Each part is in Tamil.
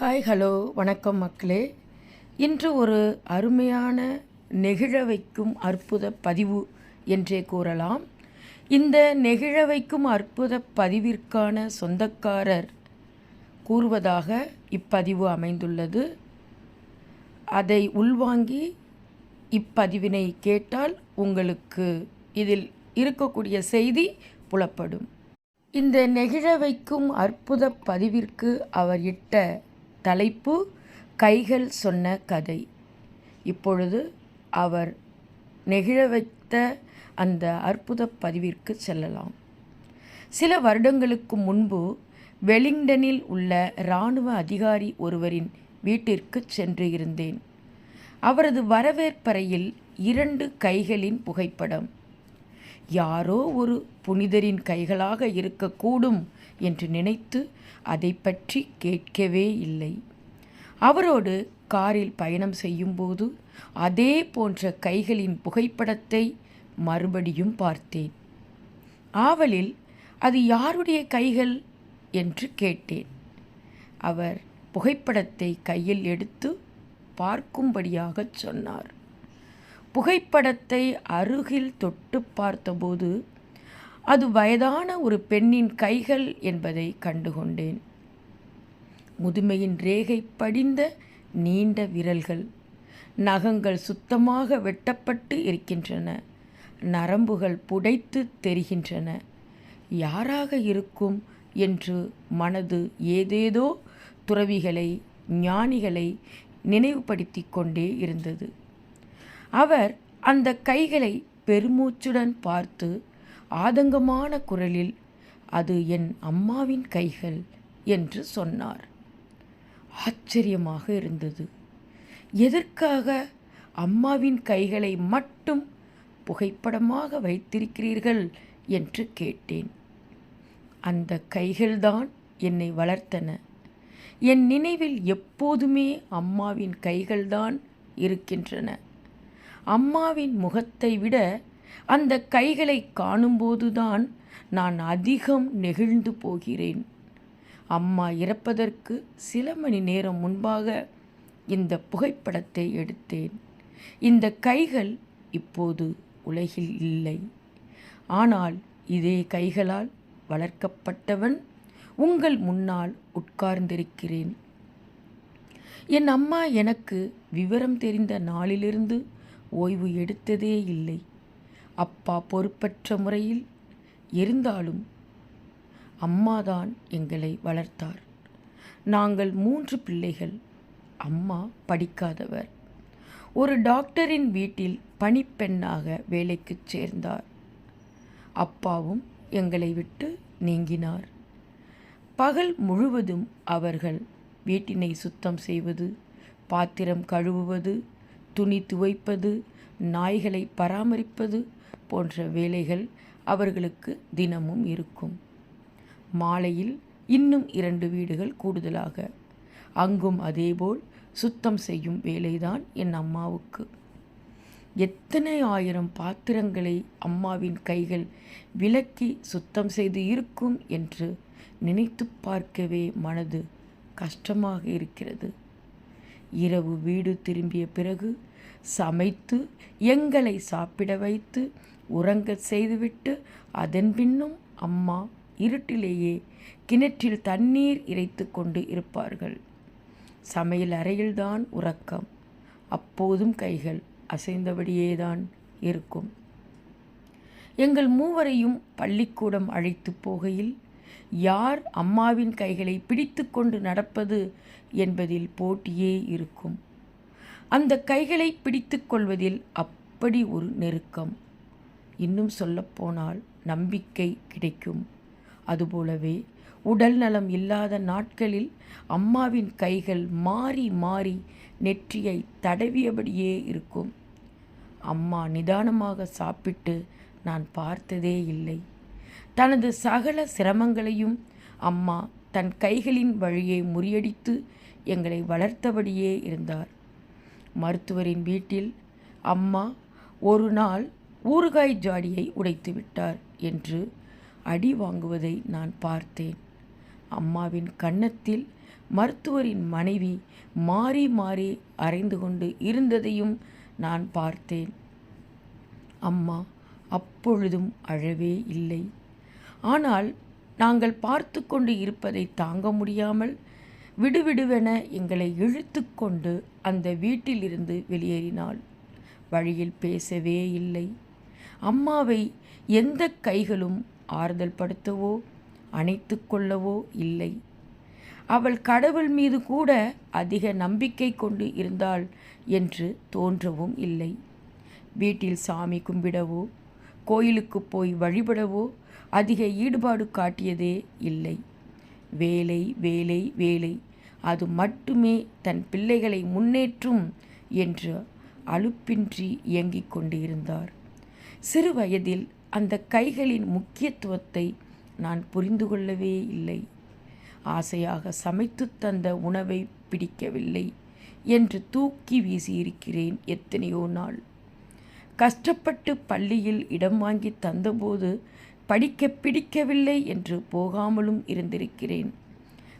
ஹாய் ஹலோ வணக்கம் மக்களே. இன்று ஒரு அருமையான நெகிழ வைக்கும் அற்புத பதிவு என்றே கூறலாம். இந்த நெகிழ வைக்கும் அற்புத பதிவிற்கான சொந்தக்காரர் கூறுவதாக இப்பதிவு அமைந்துள்ளது. அதை உள்வாங்கி இப்பதிவினை கேட்டால் உங்களுக்கு இதில் இருக்கக்கூடிய செய்தி புலப்படும். இந்த நெகிழ வைக்கும் அற்புத பதிவிற்கு அவர் இட்ட தலைப்பு கைகள் சொன்ன கதை. இப்பொழுது அவர் நெகிழ வைத்த அந்த அற்புத பதிவிற்கு செல்லலாம். சில வருடங்களுக்கு முன்பு வெலிங்டனில் உள்ள இராணுவ அதிகாரி ஒருவரின் வீட்டிற்கு சென்று இருந்தேன். அவரது வரவேற்பறையில் இரண்டு கைகளின் புகைப்படம். யாரோ ஒரு புனிதரின் கைகளாக இருக்கக்கூடும் என்று நினைத்து அதை பற்றி கேட்கவே இல்லை. அவரோடு காரில் பயணம் செய்யும்போது அதே போன்ற கைகளின் புகைப்படத்தை மறுபடியும் பார்த்தேன். ஆவலில் அது யாருடைய கைகள்? என்று கேட்டேன். அவர் புகைப்படத்தை கையில் எடுத்து பார்க்கும்படியாகச் சொன்னார். புகைப்படத்தை அருகில் தொட்டு பார்த்தபோது அது வயதான ஒரு பெண்ணின் கைகள் என்பதை கண்டுகொண்டேன். முதுமையின் ரேகை படிந்த நீண்ட விரல்கள் நகங்கள் சுத்தமாக வெட்டப்பட்டு இருக்கின்றன நரம்புகள் புடைத்து தெரிகின்றன. யாராக இருக்கும் என்று மனது ஏதேதோ துறவிகளை ஞானிகளை நினைவுபடுத்தி கொண்டே இருந்தது. அவர் அந்த கைகளை பெருமூச்சுடன் பார்த்து ஆதங்கமான குரலில் அது என் அம்மாவின் கைகள் என்று சொன்னார். ஆச்சரியமாக இருந்தது. எதற்காக அம்மாவின் கைகளை மட்டும் புகைப்படமாக வைத்திருக்கிறீர்கள்? என்று கேட்டேன். அந்த கைகள்தான் என்னை வளர்த்தன. என் நினைவில் எப்போதுமே அம்மாவின் கைகள்தான் இருக்கின்றன. அம்மாவின் முகத்தை விட அந்த கைகளை காணும்போதுதான் நான் அதிகம் நெகிழ்ந்து போகிறேன். அம்மா இறப்பதற்கு சில மணி நேரம் முன்பாக இந்த புகைப்படத்தை எடுத்தேன். இந்த கைகள் இப்போது உலகில் இல்லை. ஆனால் இதே கைகளால் வளர்க்கப்பட்டவன் உங்கள் முன்னால் உட்கார்ந்திருக்கிறேன். என் அம்மா எனக்கு விவரம் தெரிந்த நாளிலிருந்து ஓய்வு எடுத்ததே இல்லை. அப்பா பொறுப்பற்ற முறையில் இருந்தாலும் அம்மாதான் எங்களை வளர்த்தார். நாங்கள் மூன்று பிள்ளைகள் அம்மா படிக்காதவர். ஒரு டாக்டரின் வீட்டில் பணிப்பெண்ணாக வேலைக்கு சேர்ந்தார். அப்பாவும் எங்களை விட்டு நீங்கினார். பகல் முழுவதும் அவர்கள் வீட்டினை சுத்தம் செய்வது பாத்திரம் கழுவுவது துணி துவைப்பது நாய்களை பராமரிப்பது போன்ற வேலைகள் அவர்களுக்கு தினமும் இருக்கும். மாலையில் இன்னும் இரண்டு வீடுகள் கூடுதலாக. அங்கும் அதேபோல் சுத்தம் செய்யும் வேலைதான் என் அம்மாவுக்கு. எத்தனை ஆயிரம் பாத்திரங்களை அம்மாவின் கைகள் விலக்கி சுத்தம் செய்து இருக்கும் என்று நினைத்து பார்க்கவே மனது கஷ்டமாக இருக்கிறது. இரவு வீடு திரும்பிய பிறகு சமைத்து எங்களை சாப்பிட வைத்து உறங்க செய்துவிட்டு அதன் பின்னும் அம்மா இருட்டிலேயே கிணற்றில் தண்ணீர் இறைத்து கொண்டு இருப்பார்கள். சமையல் அறையில்தான் உறக்கம். அப்போதும் கைகள் அசைந்தபடியேதான் இருக்கும். எங்கள் மூவரையும் பள்ளிக்கூடம் அழைத்து போகையில் யார் அம்மாவின் கைகளை பிடித்து கொண்டு நடப்பது? என்பதில் போட்டியே இருக்கும். அந்த கைகளை பிடித்து கொள்வதில் அப்படி ஒரு நெருக்கம். இன்னும் சொல்லப்போனால் நம்பிக்கை கிடைக்கும். அதுபோலவே உடல் நலம் இல்லாத நாட்களில் அம்மாவின் கைகள் மாறி மாறி நெற்றியை தடவியபடியே இருக்கும். அம்மா நிதானமாக சாப்பிட்டு நான் பார்த்ததே இல்லை. தனது சகல சிரமங்களையும் அம்மா தன் கைகளின் வழியை முறியடித்து எங்களை வளர்த்தபடியே இருந்தார். மருத்துவரின் வீட்டில் அம்மா ஒரு நாள் ஊறுகாய் ஜாடியை உடைத்து விட்டார் என்று அடி வாங்குவதை நான் பார்த்தேன். அம்மாவின் கன்னத்தில் மருத்துவரின் மனைவி மாறி மாறி அறைந்து கொண்டு இருந்ததையும் நான் பார்த்தேன். அம்மா அப்பொழுதும் அழவே இல்லை. ஆனால் நாங்கள் பார்த்து கொண்டு இருப்பதை தாங்க முடியாமல் விடுவிடுவென எங்களை இழுத்து கொண்டு அந்த வீட்டிலிருந்து வெளியேறினாள். வழியில் பேசவே இல்லை. அம்மாவை எந்த கைகளும் ஆறுதல் படுத்தவோ அணைத்து கொள்ளவோ இல்லை. அவள் கடவுள் மீது கூட அதிக நம்பிக்கை கொண்டு இருந்தாள் என்று தோன்றவும் இல்லை. வீட்டில் சாமி கும்பிடவோ கோயிலுக்கு போய் வழிபடவோ அதிக ஈடுபாடு காட்டியதே இல்லை. வேலை வேலை வேலை அது மட்டுமே தன் பிள்ளைகளை முன்னேற்றும் என்று அலுப்பின்றி இயங்கிக் கொண்டிருந்தார். சிறு வயதில் அந்த கைகளின் முக்கியத்துவத்தை நான் புரிந்து கொள்ளவே இல்லை. ஆசையாக சமைத்து தந்த உணவை பிடிக்கவில்லை என்று தூக்கி வீசியிருக்கிறேன் எத்தனையோ நாள். கஷ்டப்பட்டு பள்ளியில் இடம் வாங்கி தந்தபோது படிக்க பிடிக்கவில்லை என்று போகாமலும் இருந்திருக்கிறேன்.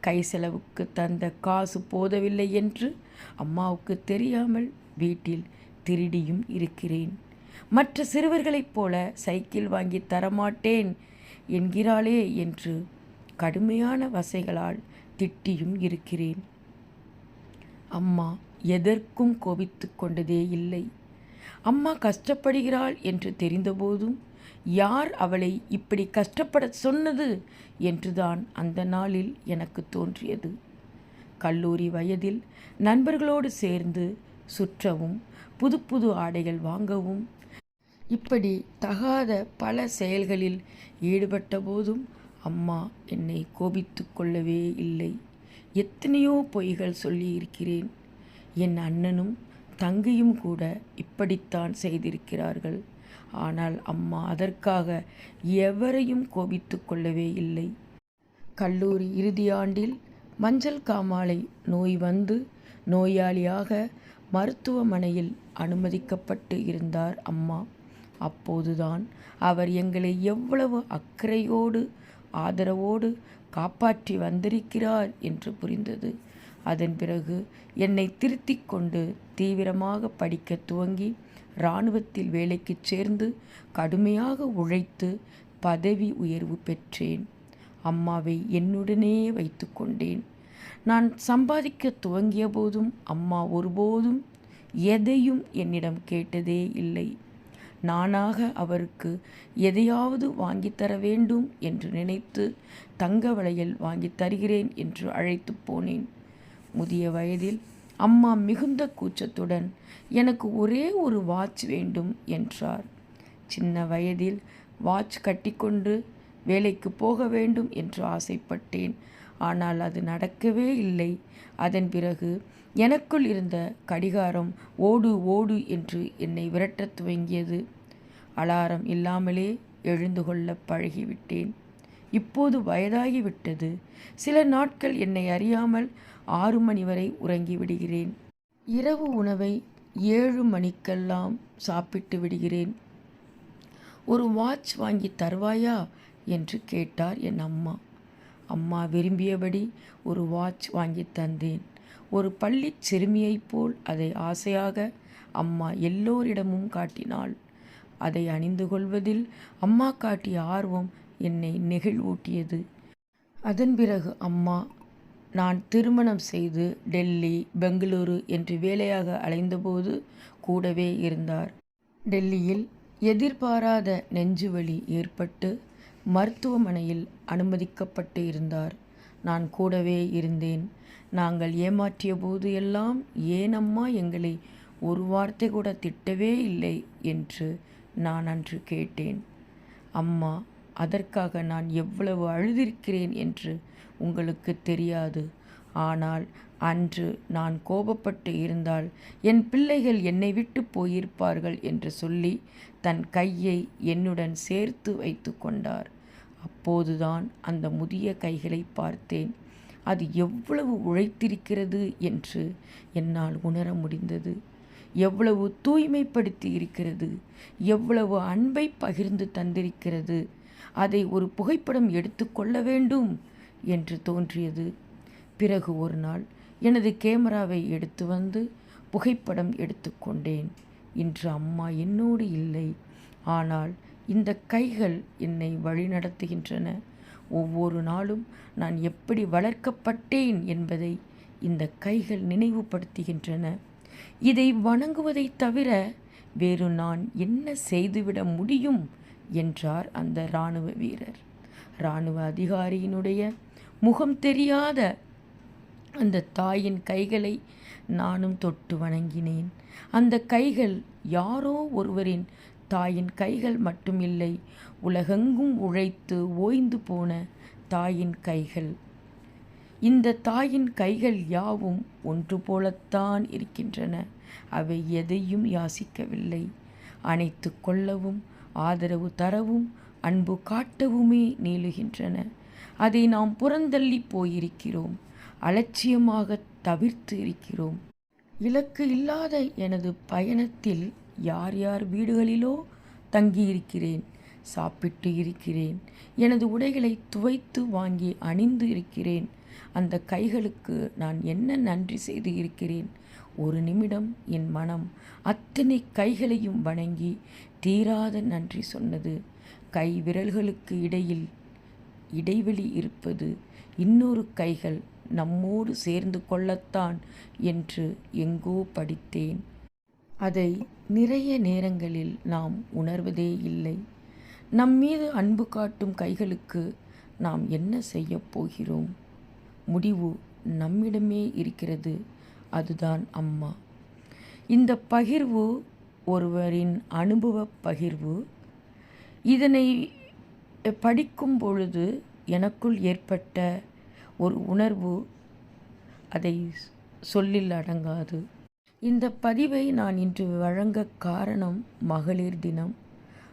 கை செலவுக்கு தந்த காசு போதவில்லை என்று அம்மாவுக்கு தெரியாமல் வீட்டில் திருடியும் இருக்கிறேன். மற்ற சிறுவர்களைப் போல சைக்கிள் வாங்கி தரமாட்டேன் என்கிறாளே என்று கடுமையான வசைகளால் திட்டியும் இருக்கிறேன். அம்மா எதற்கும் கோபித்து கொண்டதே இல்லை. அம்மா கஷ்டப்படுகிறாள் என்று தெரிந்தபோதும் யார் அவளை இப்படி கஷ்டப்பட சொன்னது என்றுதான் அந்த நாளில் எனக்கு தோன்றியது. கல்லூரி வயதில் நண்பர்களோடு சேர்ந்து சுற்றவும் புது புது ஆடைகள் வாங்கவும் இப்படி தகாத பல செயல்களில் ஈடுபட்ட போதும் அம்மா என்னை கோபித்து கொள்ளவே இல்லை. எத்தனையோ பொய்கள் சொல்லியிருக்கிறேன். என் அண்ணனும் தங்கையும் கூட இப்படித்தான் செய்திருக்கிறார்கள். ஆனால் அம்மா அதற்காக எவரையும் கோபித்து கொள்ளவே இல்லை. கல்லூரி இறுதியாண்டில் மஞ்சள் காமாலை நோய் வந்து நோயாளியாக மருத்துவமனையில் அனுமதிக்கப்பட்டு இருந்தார் அம்மா. அப்போதுதான் அவர் எங்களை எவ்வளவு அக்கறையோடு ஆதரவோடு காப்பாற்றி வந்திருக்கிறார் என்று புரிந்தது. அதன் பிறகு என்னை திருத்திக் கொண்டு தீவிரமாக படிக்க துவங்கி இராணுவத்தில் வேலைக்கு சேர்ந்து கடுமையாக உழைத்து பதவி உயர்வு பெற்றேன். அம்மாவை என்னுடனே வைத்து கொண்டேன். நான் சம்பாதிக்க துவங்கிய போதும் அம்மா ஒருபோதும் எதையும் என்னிடம் கேட்டதே இல்லை. நானாக அவருக்கு எதையாவது வாங்கித்தர வேண்டும் என்று நினைத்து தங்க வளையல் வாங்கி தருகிறேன் என்று அழைத்து போனேன். முதிய வயதில் அம்மா மிகுந்த கூச்சத்துடன் எனக்கு ஒரே ஒரு வாட்ச் வேண்டும் என்றார். சின்ன வயதில் வாட்ச் கட்டிக்கொண்டு வேலைக்கு போக வேண்டும் என்று ஆசைப்பட்டேன். ஆனால் அது நடக்கவே இல்லை. அதன் பிறகு எனக்குள் இருந்த கடிகாரம் ஓடு ஓடு என்று என்னை விரட்டத் துவங்கியது. அலாரம் இல்லாமலே எழுந்து கொள்ள பழகிவிட்டேன். இப்போது வயதாகிவிட்டது. சில நாட்கள் என்னை அறியாமல் ஆறு மணி வரை உறங்கி விடுகிறேன். இரவு உணவை ஏழு மணிக்கெல்லாம் சாப்பிட்டு விடுகிறேன். ஒரு வாட்ச் வாங்கி தருவாயா? என்று கேட்டார் என் அம்மா. அம்மா விரும்பியபடி ஒரு வாட்ச் வாங்கி தந்தேன். ஒரு பள்ளி சிறுமியைப் போல் அதை ஆசையாக அம்மா எல்லோரிடமும் காட்டினாள். அதை அணிந்து கொள்வதில் அம்மா காட்டிய ஆர்வம் என்னை நெகிழ்வூட்டியது. அதன் பிறகு அம்மா நான் திருமணம் செய்து டெல்லி பெங்களூரு என்று வேலையாக அலைந்தபோது கூடவே இருந்தார். டெல்லியில் எதிர்பாராத நெஞ்சுவலி ஏற்பட்டு மருத்துவமனையில் அனுமதிக்கப்பட்டு இருந்தார். நான் கூடவே இருந்தேன். நாங்கள் ஏமாற்றிய போது எல்லாம் ஏனம்மா எங்களை ஒரு வார்த்தை கூட திட்டவே இல்லை? என்று நான் அன்று கேட்டேன். அம்மா அதற்காக நான் எவ்வளவு அழுதிருக்கிறேன் என்று உங்களுக்கு தெரியாது. ஆனால் அன்று நான் கோபப்பட்டு இருந்தால் என் பிள்ளைகள் என்னை விட்டு போயிருப்பார்கள் என்று சொல்லி தன் கையை என்னுடன் சேர்த்து வைத்து கொண்டார். அப்போதுதான் அந்த முதிய கைகளை பார்த்தேன். அது எவ்வளவு உழைத்திருக்கிறது என்று என்னால் உணர முடிந்தது. எவ்வளவு தூய்மைப்படுத்தி இருக்கிறது. எவ்வளவு அன்பை பகிர்ந்து தந்திருக்கிறது. அதை ஒரு புகைப்படம் எடுத்துக்கொள்ள வேண்டும் என்று தோன்றியது. பிறகு ஒரு நாள் எனது கேமராவை எடுத்து வந்து புகைப்படம் எடுத்துக்கொண்டேன் இன்று அம்மா என்னோடு இல்லை. ஆனால் இந்த கைகள் என்னை வழிநடத்துகின்றன ஒவ்வொரு நாளும் நான் எப்படி வளர்க்கப்பட்டேன் என்பதை இந்த கைகள் நினைவுபடுத்துகின்றன. இதை வணங்குவதை தவிர வேறு நான் என்ன செய்துவிட முடியும்? என்றார் அந்த இராணுவ வீரர். இராணுவ அதிகாரியினுடைய முகம் தெரியாத அந்த தாயின் கைகளை நானும் தொட்டு வணங்கினேன். அந்த கைகள் யாரோ ஒருவரின் தாயின் கைகள் மட்டுமில்லை உலகெங்கும் உழைத்து ஓய்ந்து போன தாயின் கைகள். இந்த தாயின் கைகள் யாவும் ஒன்று போலத்தான் இருக்கின்றன அவை எதையும் யாசிக்கவில்லை. அணைத்து கொள்ளவும் ஆதரவு தரவும் அன்பு காட்டவுமே நீளுகின்றன. அதை நாம் புறந்தள்ளி போயிருக்கிறோம். அலட்சியமாக தவிர்த்து இருக்கிறோம். இலக்கு இல்லாத எனது பயணத்தில் யார் யார் வீடுகளிலோ தங்கியிருக்கிறேன் சாப்பிட்டு இருக்கிறேன் எனது உடைகளை துவைத்து வாங்கி அணிந்து இருக்கிறேன் அந்த கைகளுக்கு நான் என்ன நன்றி செய்து இருக்கிறேன்? ஒரு நிமிடம் என் மனம் அத்தனை கைகளையும் வணங்கி தீராத நன்றி சொன்னது. கை விரல்களுக்கு இடையில் இடைவெளி இருப்பது. இன்னொரு கைகள் நம்மோடு சேர்ந்து கொள்ளத்தான் என்று எங்கோ படித்தேன். அதை நிறைய நேரங்களில் நாம் உணர்வதே இல்லை. நம் மீது அன்பு காட்டும் கைகளுக்கு நாம் என்ன செய்யப் போகிறோம்? முடிவு நம்மிடமே இருக்கிறது. அதுதான் அம்மா. இந்த பகிர்வு ஒருவரின் அனுபவ பகிர்வு. இதனை படிக்கும் பொழுது எனக்குள் ஏற்பட்ட ஒரு உணர்வு அதை சொல்லில் அடங்காது. இந்த பதிவை நான் இன்று வழங்க காரணம் மகளிர் தினம்.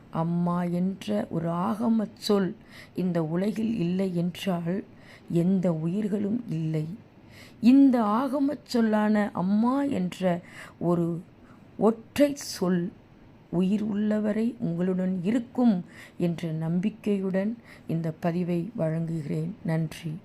அம்மா என்ற ஒரு ஆகமச் சொல் இந்த உலகில் இல்லை என்றால் எந்த உயிர்களும் இல்லை. இந்த ஆகமச் சொல்லான அம்மா என்ற ஒரு ஒற்றை சொல் உயிர் உள்ளவரை உங்களுடன் இருக்கும் என்ற நம்பிக்கையுடன் இந்த பதிவை வழங்குகிறேன். நன்றி.